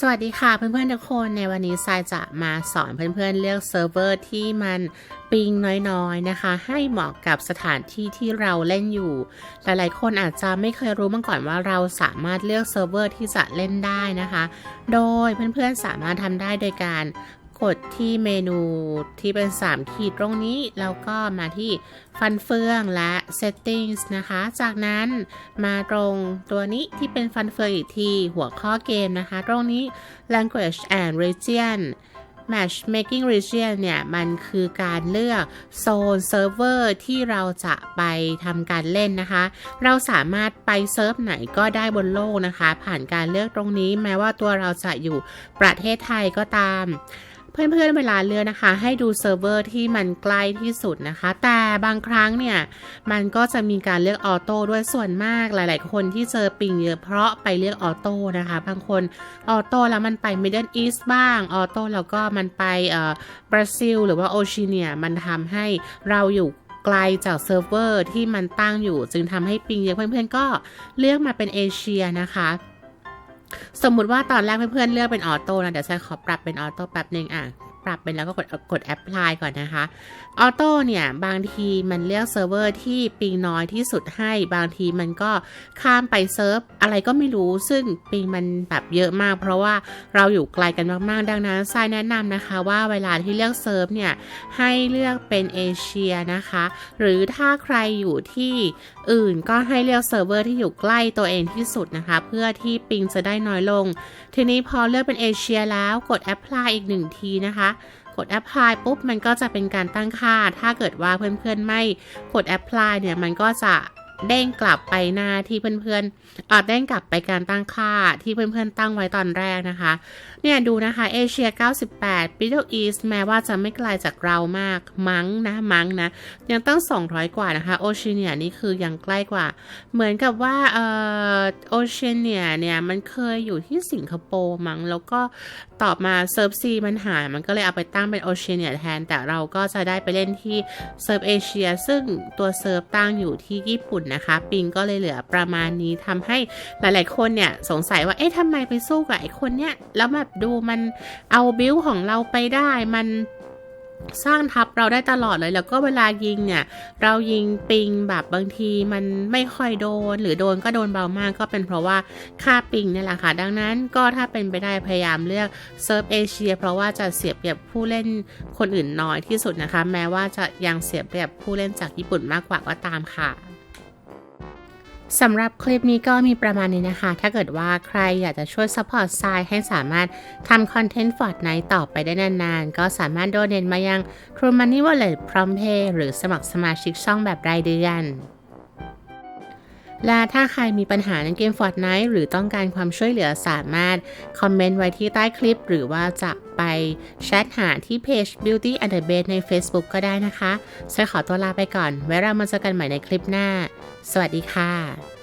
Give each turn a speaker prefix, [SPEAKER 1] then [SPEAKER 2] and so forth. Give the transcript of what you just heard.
[SPEAKER 1] สวัสดีค่ะเพื่อนๆทุกคนในวันนี้ทรายจะมาสอนเพื่อนๆเลือกเซิร์ฟเวอร์ที่มันปิงน้อยๆนะคะ ให้เหมาะกับสถานที่ที่เราเล่นอยู่ หลายๆคนอาจจะไม่เคยรู้มาก่อนว่าเราสามารถเลือกเซิร์ฟเวอร์ที่จะเล่นได้นะคะ โดยเพื่อนๆสามารถทำได้โดยการ กดที่เมนูที่เป็น 3 ขีดตรงนี้ แล้วก็มาที่ฟันเฟืองและ settings นะคะ จากนั้นมาตรงตัวนี้ที่เป็นฟันเฟืองอีกที หัวข้อเกมนะคะ ตรงนี้ language and region matchmaking region เนี่ย มันคือการเลือกโซนเซิร์ฟเวอร์ที่เราจะไปทำการเล่นนะคะ เราสามารถไปเซิร์ฟไหนก็ได้บนโลกนะคะ ผ่านการเลือกตรงนี้แม้ว่าตัวเราจะอยู่ประเทศไทยก็ตาม เพื่อนๆเวลาเลือกนะคะ ให้ดูเซิร์ฟเวอร์ที่มันใกล้ที่สุดนะคะ แต่บางครั้งเนี่ยมันก็จะมีการเลือกออโต้ด้วยส่วนมากหลาย ๆ คนที่เจอปิงเยอะเพราะไปเลือกออโต้นะคะ บางคนออโต้แล้วมันไปมิดเดิลอีสบ้างออโต้แล้วก็มันไปเอ่อบราซิล หรือว่าโอชิเนียมันทำให้เราอยู่ไกลจากเซิร์ฟเวอร์ที่มันตั้งอยู่ จึงทำให้ปิงเยอะเพื่อนๆก็เลือกมาเป็นเอเชียนะคะ สมมุติว่าตอนแรกเพื่อนๆเลือกเป็นออโต้นะเดี๋ยวฉันขอปรับเป็นออโต้แป๊บหนึ่งอะ ปรับเป็นแล้วก็กดกดแอปพลายก่อนนะคะออโต้เนี่ยบางทีมันเลือกเซิร์ฟเวอร์ที่ปิงน้อยที่สุดให้ บางทีมันก็ข้ามไปเซิร์ฟอะไรก็ไม่รู้ซึ่งปิงมันแบบเยอะมาก เพราะว่าเราอยู่ไกลกันมากๆ ดังนั้นทรายแนะนำนะคะว่าเวลาที่เลือกเซิร์ฟเนี่ยให้เลือกเป็นเอเชียนะคะ หรือถ้าใครอยู่ที่อื่นก็ให้เลือกเซิร์ฟเวอร์ที่อยู่ใกล้ตัวเองที่สุดนะคะ เพื่อที่ปิงจะได้น้อยลง ทีนี้พอเลือกเป็นเอเชียแล้วกดแอปพลายอีกหนึ่งทีนะคะกด apply ปุ๊บมันก็จะเป็นการตั้งค่า ถ้าเกิดว่าเพื่อนๆไม่กด apply เนี่ยมันก็จะ เด้งกลับไปหน้าที่เพื่อนๆอ่าเด้งกลับไปการตั้งค่าที่เพื่อนๆตั้งไว้ตอนแรกนะคะ เนี่ยดูนะคะเอเชีย 98 Middle East แม้ว่าจะไม่ไกลจากเรามาก มั้งนะ มั้งนะ ยังตั้ง 200 กว่านะคะ โอเชียเนียนี่คือยังใกล้กว่า เหมือนกับว่าเออโอเชียเนียเนี่ย มันเคยอยู่ที่สิงคโปร์มั้ง แล้วก็ตอบมาเซิร์ฟซีมันหาย มันก็เลยเอาไปตั้งเป็นโอเชียเนียแทน แต่เราก็จะได้ไปเล่นที่เซิร์ฟเอเชียซึ่งตัวเซิร์ฟตั้งอยู่ที่ญี่ปุ่นนะคะ ปิงก็เลยเหลือประมาณนี้ทำให้หลาย ๆ คนเนี่ยสงสัยว่าเอ๊ะทำไมไปสู้กับไอ้คนเนี้ยแล้วแบบดูมันเอาบิลของเราไปได้มันสร้างทับเราได้ตลอดเลยแล้วก็เวลายิงเนี่ย เรายิงปิงแบบบางทีมันไม่ค่อยโดน หรือโดนก็โดนเบามากก็เป็นเพราะว่าค่าปิงเนี่ยแหละค่ะ ดังนั้นก็ถ้าเป็นไปได้พยายามเลือกเซิร์ฟเอเชียเพราะว่าจะเสียเปรียบผู้เล่นคนอื่นน้อยที่สุดนะคะ แม้ว่าจะยังเสียเปรียบผู้เล่นจากญี่ปุ่นมากกว่าก็ตามค่ะ สำหรับคลิปนี้ก็มีประมาณนี้นะคะ ถ้าเกิดว่าใครอยากจะช่วยซัพพอร์ตทรายให้สามารถทำคอนเทนต์ฟอร์ดไนท์ต่อไปได้นานๆ ก็สามารถโดเนนมายัง True Money Wallet พร้อมเพย์หรือสมัครสมาชิกช่องแบบรายเดือน และถ้าใครมีปัญหาในเกม Fortnite หรือต้องการความช่วยเหลือสามารถ คอมเมนต์ไว้ที่ใต้คลิป หรือว่าจะไปแชทหาที่เพจ Beauty and the Base ใน Facebook ก็ได้นะคะฉันขอตัวลาไปก่อน ไว้เรามาเจอกันใหม่ในคลิปหน้า สวัสดีค่ะ